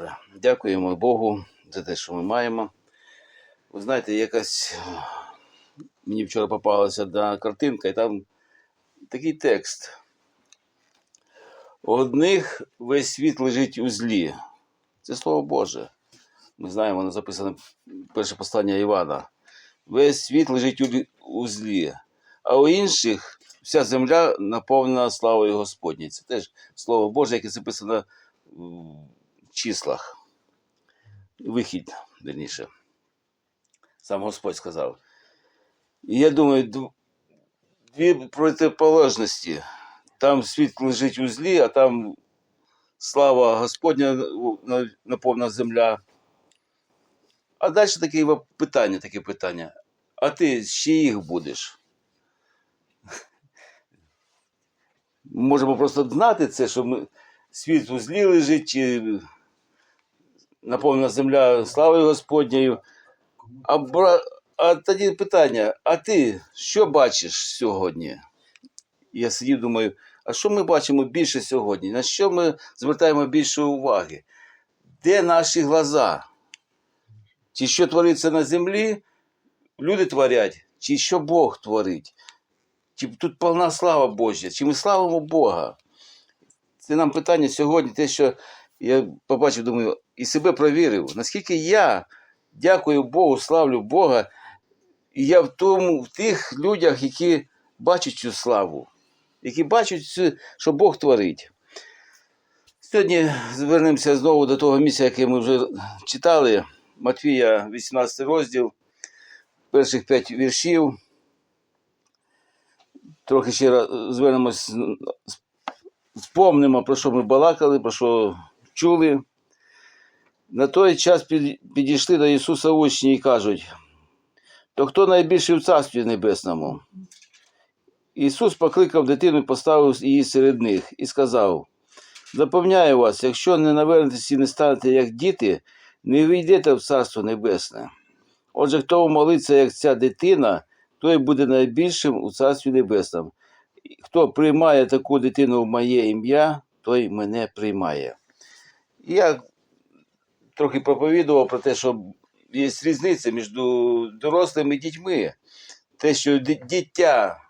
Добре. Дякуємо Богу за те, що ми маємо. Ви знаєте, якась мені вчора попалася одна картинка, і там такий текст. У одних весь світ лежить у злі. Це слово Боже. Ми знаємо, воно записано перше послання Івана. Весь світ лежить у, злі, а у інших вся земля наповнена славою Господній. Це теж слово Боже, яке записано числах. Вихід, верніше. Сам Господь сказав. І я думаю, дві протиположності. Там світ лежить у злі, а там слава Господня на- наповнена земля. А далі таке питання, таке питання. А ти з чиїх будеш? Можемо просто знати це, що ми, світ у злі лежить, чи наповнена земля славою Господньою. А, бра... а тоді питання: а ти що бачиш сьогодні? Я сидів, думаю, а що ми бачимо більше сьогодні? На що ми звертаємо більше уваги? Де наші глаза? Чи що твориться на землі, люди творять, чи що Бог творить? Чи тут повна слава Божа, чи ми славимо Бога? Це нам питання сьогодні, те, що я побачив, думаю, і себе провірив, наскільки я дякую Богу, славлю Бога, і я в тому, в тих людях, які бачать цю славу, які бачать, цю, що Бог творить. Сьогодні звернемося знову до того місця, яке ми вже читали, Матвія, 18 розділ, перших п'ять віршів. Трохи ще раз звернемось, спомнимо, про що ми балакали, про що чули. На той час підійшли до Ісуса учні і кажуть, то хто найбільший в Царстві Небесному? Ісус покликав дитину і поставив її серед них і сказав: Запевняю вас, якщо не навернетеся і не станете як діти, не війдете в Царство Небесне. Отже, хто молиться, як ця дитина, той буде найбільшим у Царстві Небесному. Хто приймає таку дитину в моє ім'я, той мене приймає. Я трохи проповідував про те, що є різниця між дорослими і дітьми. Те, що ди- дитя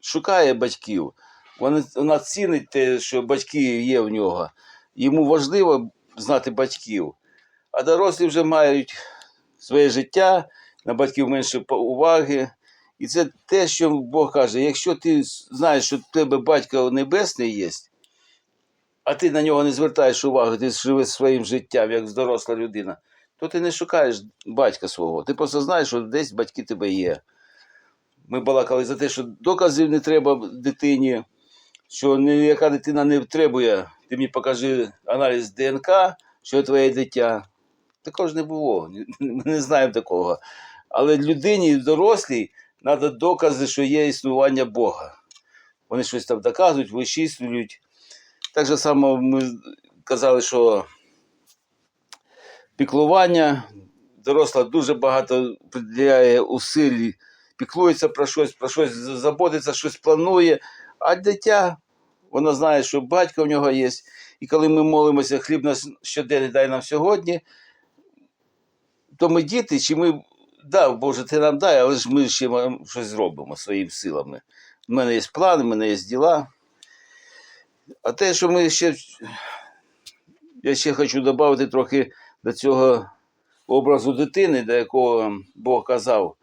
шукає батьків, вона, вона цінить те, що батьки є в нього. Йому важливо знати батьків. А дорослі вже мають своє життя, на батьків менше уваги. І це те, що Бог каже: якщо ти знаєш, що в тебе батько небесний є, а ти на нього не звертаєш увагу, ти живеш своїм життям, як доросла людина, то ти не шукаєш батька свого. Ти просто знаєш, що десь батьки тебе є. Ми балакали за те, що доказів не треба дитині, що ніяка дитина не требує. Ти мені покажи аналіз ДНК, що твоє дитя. Такого ж не було. Ми не знаємо такого. Але людині дорослій треба докази, що є існування Бога. Вони щось там доказують, вичислюють. Так же само ми казали, що піклування доросла дуже багато приділяє усиль, піклується про щось, про щось заботиться, щось планує. А дитя, воно знає, що батько в нього є. І коли ми молимося, хліб наш щоденний дай нам сьогодні, то ми діти, чи ми, да, Боже, ти нам дай, але ж ми ще щось зробимо своїми силами. У мене є плани, у мене є діла. А те, що ми ще. Я ще хочу додати трохи до цього образу дитини, до якого Бог казав.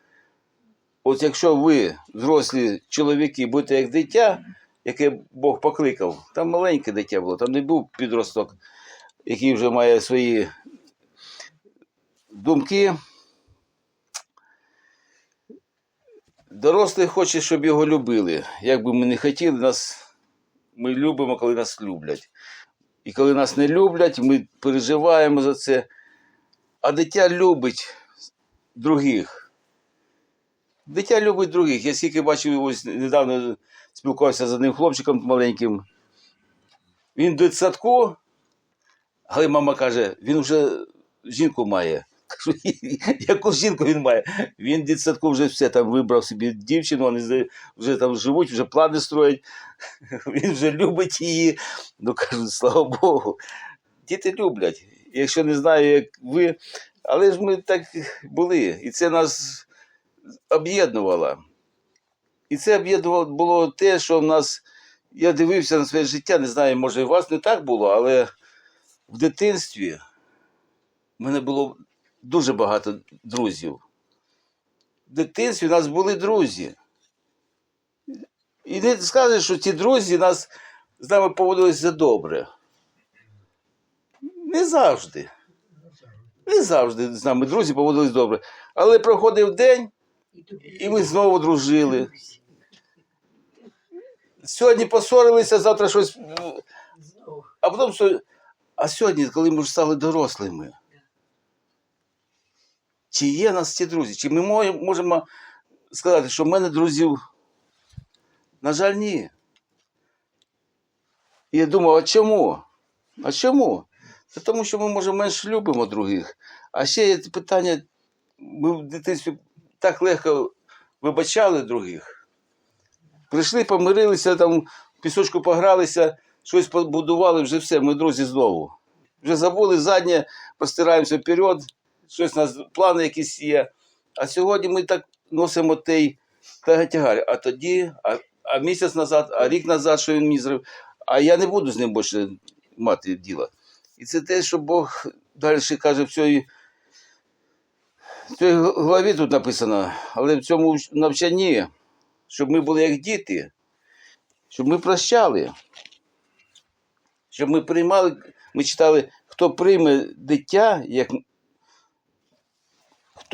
От якщо ви, зрослі чоловіки, будете як дитя, яке Бог покликав, там маленьке дитя було, там не був підросток, який вже має свої думки. Дорослий хоче, щоб його любили. Як би ми не хотіли, нас ми любимо, коли нас люблять. І коли нас не люблять, ми переживаємо за це. А дитя любить других. Дитя любить других. Я скільки бачив, ось недавно спілкувався з одним хлопчиком маленьким. Він в дитсадку, але мама каже, він вже жінку має. Кажу, яку жінку він має? Він дитсадку вже все там вибрав собі дівчину, вони вже там живуть, вже плани строять. Він вже любить її. Ну кажу, слава Богу. Діти люблять. якщо не знаю, як ви, але ж ми так були. І це нас об'єднувало. І це об'єднувало було те, що в нас. Я дивився на своє життя, не знаю, може, у вас не так було, але в дитинстві в мене було дуже багато друзів. В дитинстві у нас були друзі. І не скажеш, що ці друзі нас з нами поводилися добре. Не завжди. Не завжди з нами друзі поводились добре. Але проходив день, і ми знову дружили. Сьогодні поссорилися, завтра щось. ну, А потім. А сьогодні, коли ми вже стали дорослими, чи є нас ці друзі? Чи ми можемо сказати, що в мене друзів? На жаль, ні. І я думав, а чому? А чому? Та тому що ми, може, менш любимо других. А ще є питання, ми в дитинстві так легко вибачали других. Прийшли, помирилися, там в пісочку погралися, щось побудували, вже все, ми друзі знову. Вже забули заднє, простираємося вперед, щось у нас плани якісь є. А сьогодні ми так носимо той тягар. А тоді, а, а місяць назад, а рік назад, що він мені зробив, а я не буду з ним більше мати діла. І це те, що Бог далі каже в цій, в цій главі тут написано, але в цьому навчанні, щоб ми були як діти, щоб ми прощали, щоб ми приймали, ми читали, хто прийме дитя, як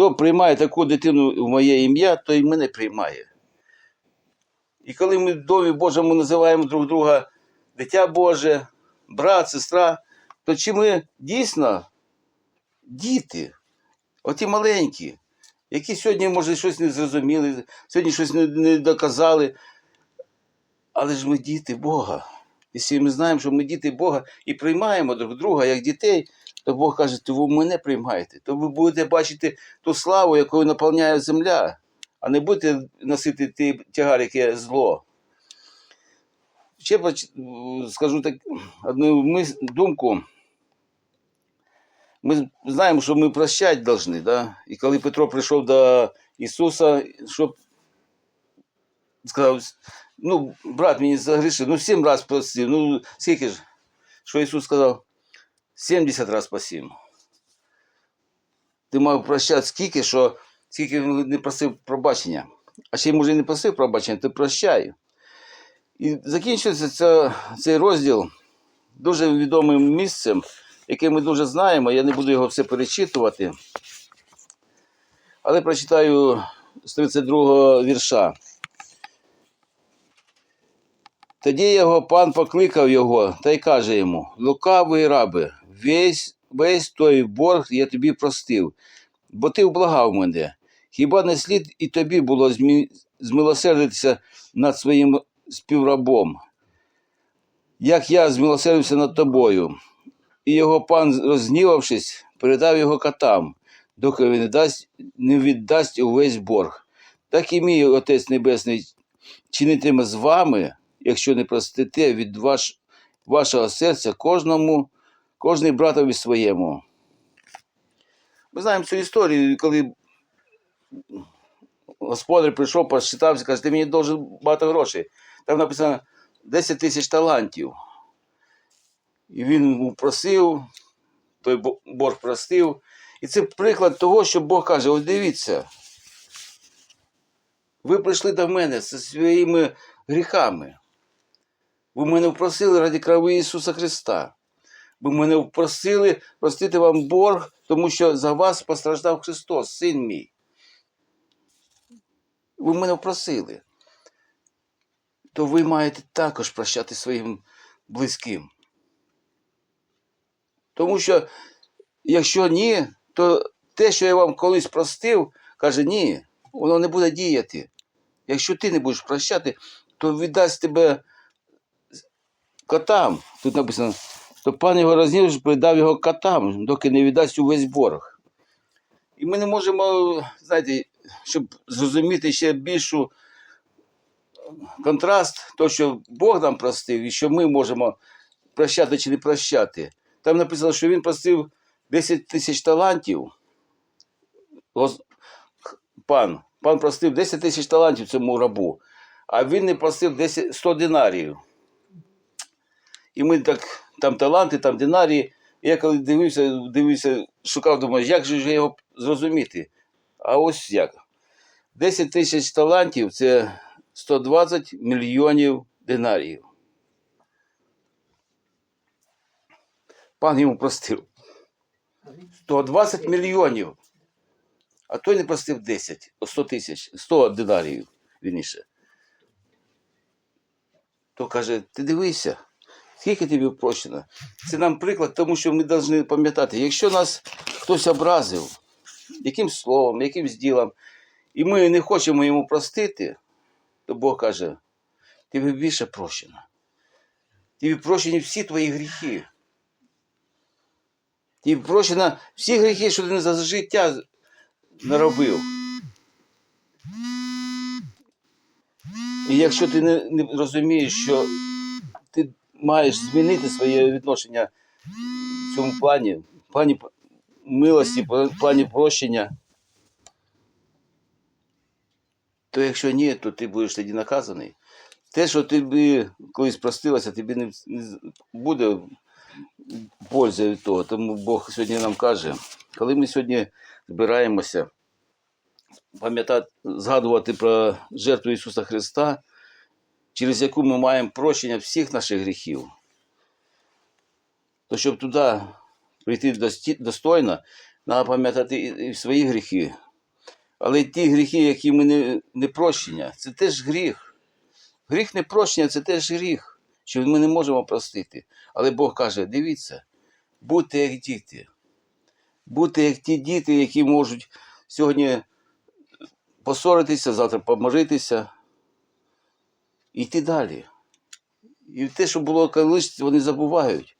хто приймає таку дитину в моє ім'я, той і мене приймає. І коли ми в Домі Божому називаємо друг друга дитя Боже, брат, сестра, то чи ми дійсно діти, оті маленькі, які сьогодні, може, щось не зрозуміли, сьогодні щось не, доказали, але ж ми діти Бога. Якщо ми знаємо, що ми діти Бога і приймаємо друг друга як дітей, то Бог каже, то ви мене приймаєте, то ви будете бачити ту славу, якою наповняє земля, а не будете носити ті тягар, яке зло. Ще скажу так, одну думку. Ми знаємо, що ми прощати повинні. Да? І коли Петро прийшов до Ісуса, щоб сказав, ну, брат мені загрішив, ну сім разів простив. Ну, скільки ж? Що Ісус сказав? 70 разів по сім. Ти мав прощати скільки, що скільки не просив пробачення. А ще може і не просив пробачення, ти прощай. І закінчується ця, цей розділ дуже відомим місцем, яке ми дуже знаємо. Я не буду його все перечитувати. Але прочитаю з 32 вірша. Тоді його пан покликав його та й каже йому: Лукавий рабе, весь, весь той борг я тобі простив, бо ти вблагав мене. Хіба не слід і тобі було змилосердитися над своїм співрабом, як я змилосердився над тобою? І його пан, розгнівавшись, передав його катам, доки він не, дасть, не віддасть увесь борг. Так і мій Отець Небесний чинитиме з вами, якщо не простите від ваш, вашого серця кожному, кожний братові своєму. Ми знаємо цю історію, коли господар прийшов, посчитався, каже, ти мені должен багато грошей. Там написано 10 тисяч талантів. І він просив, той бо- борг простив. І це приклад того, що Бог каже: ось дивіться, ви прийшли до мене зі своїми гріхами. Ви мене впросили раді крови Ісуса Христа. Ви мене впросили простити вам борг, тому що за вас постраждав Христос, син мій. Ви мене впросили. То ви маєте також прощати своїм близьким. Тому що, якщо ні, то те, що я вам колись простив, каже, ні, воно не буде діяти. Якщо ти не будеш прощати, то віддасть тебе котам. Тут написано, то пан його рознівши, придав його котам, доки не віддасть увесь борг. І ми не можемо, знаєте, щоб зрозуміти ще більшу контраст, то, що Бог нам простив, і що ми можемо прощати чи не прощати. Там написано, що він простив 10 тисяч талантів. Пан, пан простив 10 тисяч талантів цьому рабу, а він не простив 10, 100 динаріїв. І ми так, там таланти, там динарії. Я коли дивився, дивився, шукав, думаю, як же його зрозуміти? А ось як. 10 тисяч талантів це 120 мільйонів динаріїв. Пан йому простив. 120 мільйонів. А той не простив 10, 100 тисяч, 100 динаріїв, вірніше. То каже, ти дивися, скільки тобі прощено. Це нам приклад, тому що ми повинні пам'ятати, якщо нас хтось образив, якимсь словом, якимсь ділом, і ми не хочемо йому простити, то Бог каже, тобі більше прощено. Тобі прощені всі твої гріхи. Тобі прощено всі гріхи, що ти за життя наробив. І якщо ти не, не розумієш, що маєш змінити своє відношення в цьому плані, в плані милості, в плані прощення, то якщо ні, то ти будеш тоді наказаний. Те, що тобі колись простилося, тобі не, буде польза від того. Тому Бог сьогодні нам каже, коли ми сьогодні збираємося пам'ятати, згадувати про жертву Ісуса Христа, через яку ми маємо прощення всіх наших гріхів, то щоб туди прийти достойно, треба пам'ятати і, свої гріхи. Але й ті гріхи, які ми не, не прощення, це теж гріх. Гріх не прощення це теж гріх, що ми не можемо простити. Але Бог каже: дивіться, будьте як діти. Будьте як ті діти, які можуть сьогодні посоритися, завтра помиритися йти далі. І те, що було колись, вони забувають.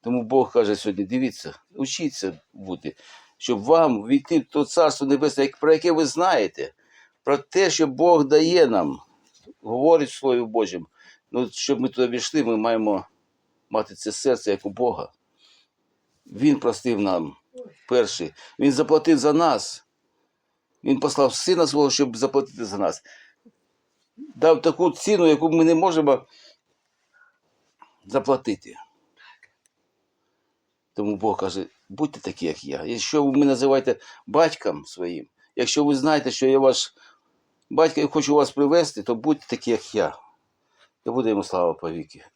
Тому Бог каже сьогодні: дивіться, учіться бути, щоб вам війти в то царство небесне, про яке ви знаєте, про те, що Бог дає нам, говорить в Слові Божому. Ну, щоб ми туди війшли, ми маємо мати це серце, як у Бога. Він простив нам перший. Він заплатив за нас. Він послав сина свого, щоб заплатити за нас. Дав таку ціну, яку ми не можемо заплатити. Тому Бог каже, будьте такі, як я. Якщо ви мене називаєте батьком своїм, якщо ви знаєте, що я ваш батько і хочу вас привезти, то будьте такі, як я. І буде йому слава повіки.